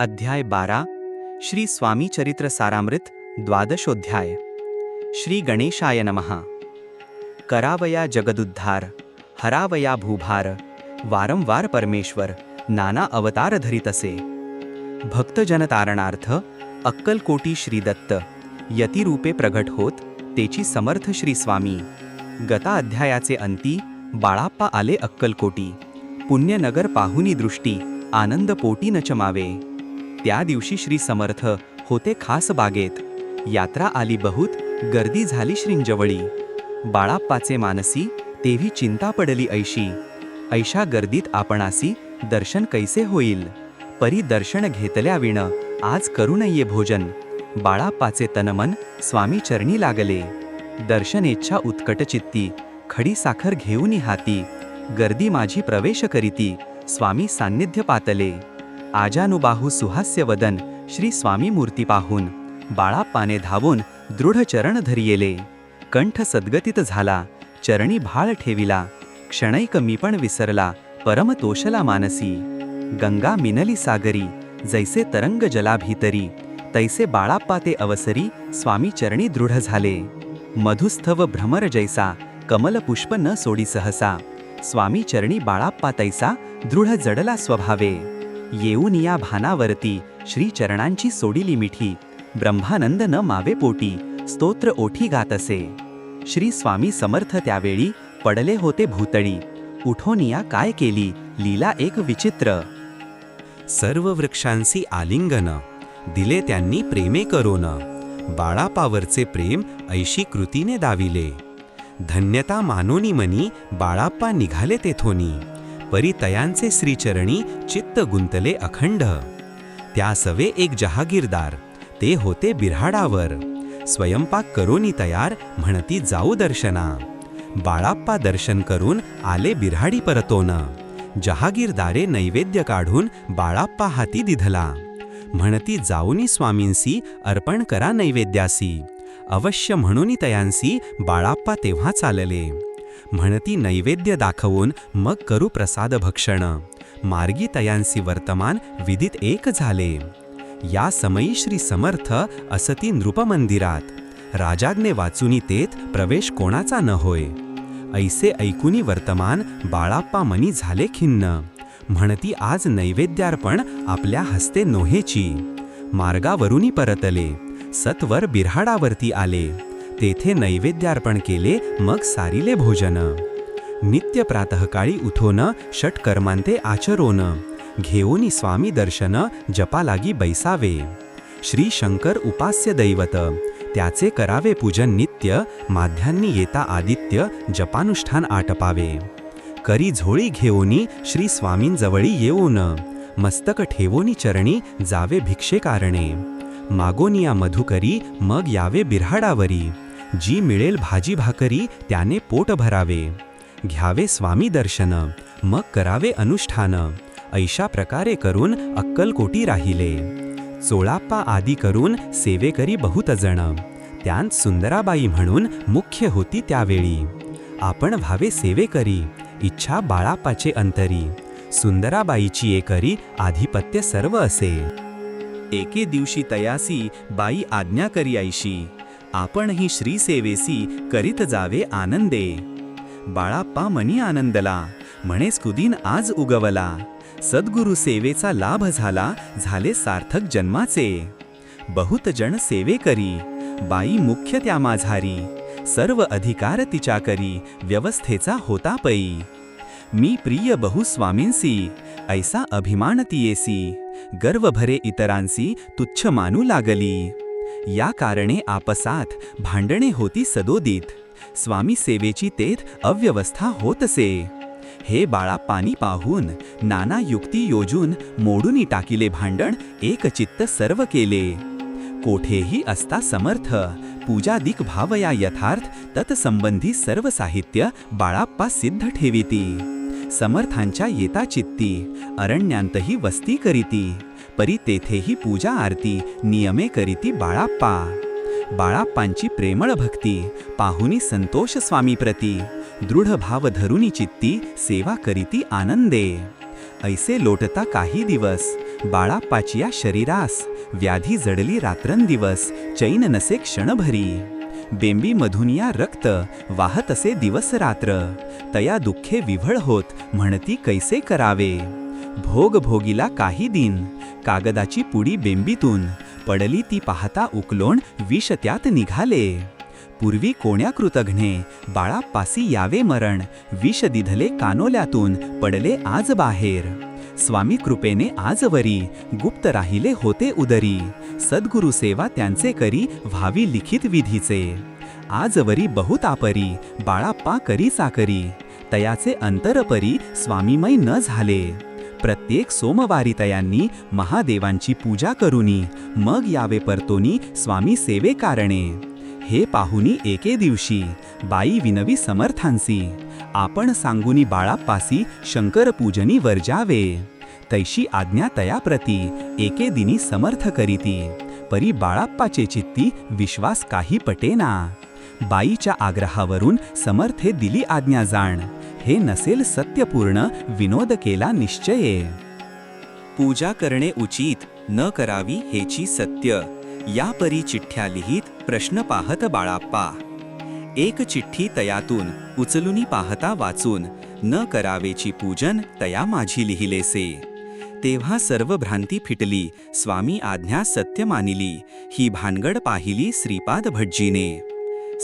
अध्याय बारा श्री स्वामी चरित्र सारामृत द्वादशोध्याय. श्री गणेशाय नमः. करावया जगदुद्धार हरावया भूभार वारंवार परमेश्वर नाना अवतार धरीत असे भक्तजन तारणार्थ अक्कलकोटी श्रीदत्त यतिरूपे प्रगट होत तेची समर्थ श्री स्वामी. गता अध्यायाचे अंती बाळाप्पा आले अक्कलकोटी. पुण्यनगर पाहुनी दृष्टी आनंद पोटी न चमावे त्या दिवशी श्री समर्थ होते खास बागेत. यात्रा आली बहुत गर्दी झाली श्रींजवळी. बाळाप्पाचे मानसी तेव्ही चिंता पडली ऐशी. ऐशा गर्दीत आपणासी दर्शन कैसे होईल? परी दर्शन घेतल्या विण आज करू नये भोजन. बाळाप्पाचे तनमन स्वामी चरणी लागले. दर्शनेच्छा उत्कट चित्ती खडी साखर घेऊनी हाती गर्दी माझी प्रवेश करीती स्वामी सान्निध्य पातले. आजानुबाहू सुहास्य वदन श्री स्वामी मूर्ती पाहून बाळाप्पाने धावून दृढ चरण धरियेले. कंठ सद्गतीत झाला चरणी भाळ ठेविला क्षणैक मी पण विसरला परमतोषला मानसी. गंगा मिनली सागरी जैसे तरंग जलाभीतरी तैसे बाळाप्पा ते अवसरी स्वामी चरणी दृढ झाले. मधुस्थव भ्रमर जैसा कमल पुष्प न सोडी सहसा स्वामी चरणी बाळाप्पा तैसा दृढ जडला स्वभावे. येऊन या भानावरती श्रीचरणांची सोडिली मिठी. ब्रह्मानंद न मावे पोटी. स्तोत्र ओठी गात असे श्री स्वामी समर्थ त्यावेळी पडले होते भूतळी उठोनिया काय केली? लीला एक विचित्र. सर्व वृक्षांसी आलिंगन. दिले त्यांनी प्रेमे करोन. बाळापावरचे प्रेम ऐशी कृतीने दाविले. धन्यता मानोनी मनी बाळाप्पा निघाले तेथोनी. परितयांचे श्रीचरणी चित्त गुंतले अखंड. त्या सवे एक जहागीरदार ते होते बिऱ्हाडावर. स्वयंपाक करोनी तयार म्हणती जाऊ दर्शना. बाळाप्पा दर्शन करून आले बिऱ्हाडी परतोन. जहागीरदारे नैवेद्य काढून बाळाप्पा हाती दिधला. म्हणती जाऊनी स्वामींसी अर्पण करा नैवेद्यासी. अवश्य म्हणूनी तयांसी बाळाप्पा तेव्हा चालले. म्हणती नैवेद्य दाखवून मग करू प्रसाद भक्षण. मार्गी तयांसी वर्तमान विदित एक झाले. या समयी श्री समर्थ असती नृपमंदिरात. राजाज्ञे वाचुनी तेत प्रवेश कोणाचा न होय. ऐसे ऐकुनी वर्तमान बाळाप्पा मनी झाले खिन्न. म्हणती आज नैवेद्यार्पण आपल्या हस्ते नोहेची. मार्गावरूनी परतले. सत्वर बिऱ्हाडावरती आले. तेथे नैवेद्यार्पण केले मग सारिले भोजन. नित्य प्रातःकाळी उठोन षटकर्मांते आचरोन. घेऊनी स्वामी दर्शन जपालागी बैसावे. श्री शंकर उपास्य दैवत त्याचे करावे पूजन नित्य माध्यांनी येता आदित्य जपानुष्ठान आटपावे. करी झोळी घेऊनी श्री स्वामींजवळी येऊन मस्तक ठेवोनी चरणी जावे भिक्षे कारणे मागोनिया मधुकरी मग यावे बिऱ्हाडावरी. जी मिळेल भाजी भाकरी त्याने पोट भरावे. घ्यावे स्वामी दर्शन मग करावे अनुष्ठान. ऐशा प्रकारे करून अक्कलकोटी राहिले. चोळाप्पा आदी करून सेवेकरी बहुत जण त्यांत सुंदराबाई म्हणून मुख्य होती त्यावेळी. आपण व्हावे सेवेकरी इच्छा बाळापाचे अंतरी. सुंदराबाईची एकरी आधिपत्य सर्व असे. एके दिवशी तयासी बाई आज्ञा करी ऐशी. आपणही श्रीसेवेसी करीत जावे आनंदे. बाळाप्पा मनी आनंदला म्हणे स्कुदीन आज उगवला. सद्गुरु सेवेचा लाभ झाला झाले सार्थक जन्माचे. बहुत जण सेवे करी बाई मुख्य त्या माझारी. सर्व अधिकार तिच्या करी व्यवस्थेचा होता पै. मी प्रिय बहु स्वामींसी ऐसा अभिमान तियेसी. गर्व भरे इतरांसी तुच्छ मानू लागली. या कारणे आपसात भांडणे होती सदोदित. स्वामी सेवेची तेथ अव्यवस्था होतसे. हे बाळा पाणी पाहून नाना युक्ती योजून मोडूनी टाकिले भांडण एकचित्त सर्व केले. कोठेही असता समर्थ पूजादिक भावया यथार्थ तत्संबंधी सर्व साहित्य बाळाप्पा सिद्ध ठेविती. समर्थांच्या येता चित्ती अरण्यांतही वस्ती करीती परी तेथेही पूजा आरती नियमे करीती बाळाप्पा. बाळाप्पांची प्रेमळ भक्ती पाहुनी संतोष स्वामी प्रती दृढ भाव धरुनी चित्ती सेवा करीती आनंदे. ऐसे लोटता काही दिवस बाळाप्पाची या शरीरास व्याधी जडली रात्रंदिवस चैन नसे क्षणभरी. बेंबी या रक्त वाहत असे दिवस रात्र. तया दुःखे विव्हळ होत म्हणती कैसे करावे? भोग भोगीला काही दिन कागदाची पुडी बेंबीतून पडली ती पाहता उकलोण विष त्यात निघाले. पूर्वी कोण्या कृतघ्ने बाळापासी यावे मरण विष दिधले कानोल्यातून पडले आज बाहेर. स्वामी कृपेने आजवरी गुप्त राहिले होते उदरी. सद्गुरु सेवा त्यांचे करी व्हावी लिखित विधीचे. आजवरी बहुतापरी बाळाप्पा करी साकरी. तयाचे अंतरपरी स्वामीमय न झाले. प्रत्येक सोमवारी तयांनी महादेवांची पूजा करुनी मग यावे परतोनी स्वामी सेवे कारणे. हे पाहुनी एके दिवशी बाई विनवी समर्थांसी. आपण सांगुनी बाळाप्पासी शंकर पूजनी वर्जावे तैशी आज्ञा तयाप्रती एके दिनी समर्थ करीती. परी बाळाप्पाचे चित्ती विश्वास काही पटेना. बाईच्या आग्रहावरून समर्थे दिली आज्ञा जाण. हे नसेल सत्यपूर्ण विनोद केला निश्चये. पूजा करणे उचित न करावी हेची सत्य. या परी चिठ्ठ्या लिहित प्रश्न पाहत बाळाप्पा. एक चिठ्ठी तयातून उचलुनी पाहता वाचून न करावेची पूजन तया माझी लिहिलेसे. तेव्हा सर्व भ्रांती फिटली. स्वामी आज्ञा सत्य मानिली. ही भानगड पाहिली श्रीपाद भटजीने.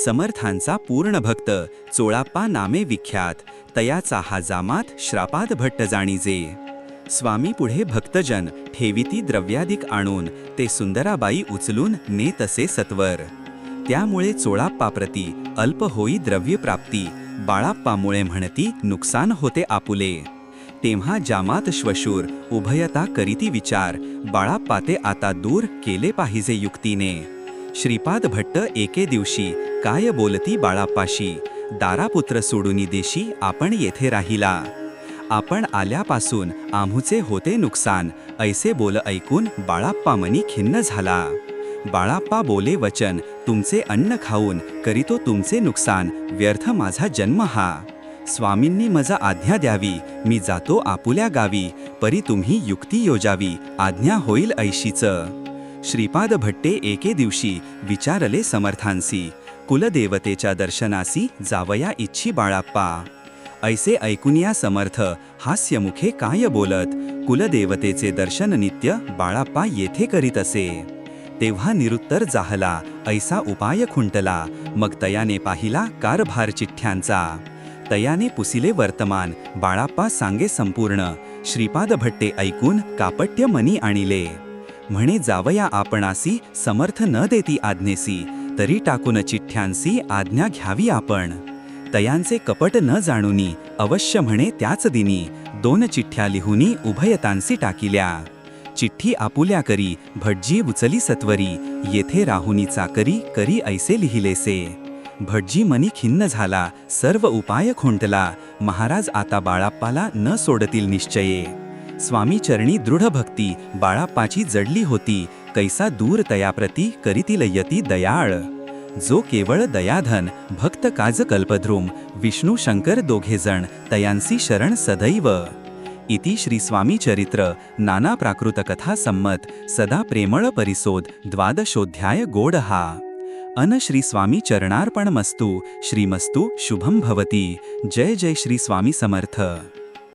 समर्थांचा पूर्ण भक्त चोळाप्पा नामे विख्यात. तयाचा हा जामात श्रापाद भट्ट जाणीजे. स्वामी पुढे भक्तजन ठेविती द्रव्याधिक आणून ते सुंदराबाई उचलून ने तसे सत्वर. त्यामुळे चोळाप्पाप्रती अल्प होई द्रव्यप्राप्ती बाळाप्पामुळे म्हणती नुकसान होते आपुले. तेव्हा जामात श्वशूर उभयता करीती विचार बाळाप्पा ते आता दूर केले पाहिजे युक्तीने. श्रीपाद भट्ट एके दिवशी काय बोलती बाळाप्पाशी दारापुत्र सोडूनी देशी आपण येथे राहिला. आपण आल्यापासून आम्हूचे होते नुकसान ऐसे बोल ऐकून बाळाप्पा मनी खिन्न झाला. बाळाप्पा बोले वचन तुमचे अन्न खाऊन करीतो तुमचे नुकसान व्यर्थ माझा जन्म हा. स्वामींनी मजा आज्ञा द्यावी. मी जातो आपुल्या गावी. परी तुम्ही युक्ती योजावी. आज्ञा होईल ऐशीच. श्रीपाद भट्टे एके दिवशी विचारले समर्थांसी. कुलदेवतेच्या दर्शनासी जावया इच्छी बाळाप्पा. ऐसे ऐकुनिया समर्थ हास्यमुखे काय बोलत? कुलदेवतेचे दर्शन नित्य बाळाप्पा येथे करीत असे. तेव्हा निरुत्तर जाहला ऐसा उपाय खुंटला. मग तयाने पाहिला कारभार चिठ्ठ्यांचा. तयाने पुसिले वर्तमान. बाळाप्पा सांगे संपूर्ण. श्रीपाद भट्टे ऐकून कापट्य मनी आणिले. म्हणे जावया आपणासी समर्थ न देती आज्ञेसी. तरी टाकून चिठ्ठ्यांसी आज्ञा घ्यावी आपण. तयांचे कपट न जाणूनी अवश्य म्हणे त्याच दिनी दोन चिठ्ठ्या लिहुनी उभयतांसी टाकिल्या. चिठ्ठी आपुल्या करी भटजी उचली सत्वरी येथे राहुनी चाकरी करी ऐसे लिहिलेसे. भटजी मनी खिन्न झाला सर्व उपाय खुंटला. महाराज आता बाळाप्पाला न सोडतील निश्चये. स्वामी चरणी दृढ भक्ती बाळाप्पाची जडली होती कैसा दूर तयाप्रती करीतील यती दयाळ. जो केवळ दयाधन भक्त काज कल्पद्रुम विष्णू शंकर दोघेजण तयांसी शरण सदैव. इति श्री स्वामी चरित्र नाना प्राकृत कथा संमत सदा प्रेमळ परिसोद द्वादशोध्याय गोड हा अन श्री स्वामी चरणार्पण मस्तू श्रीमस्तू शुभम भवती. जय जय श्री स्वामी समर्थ.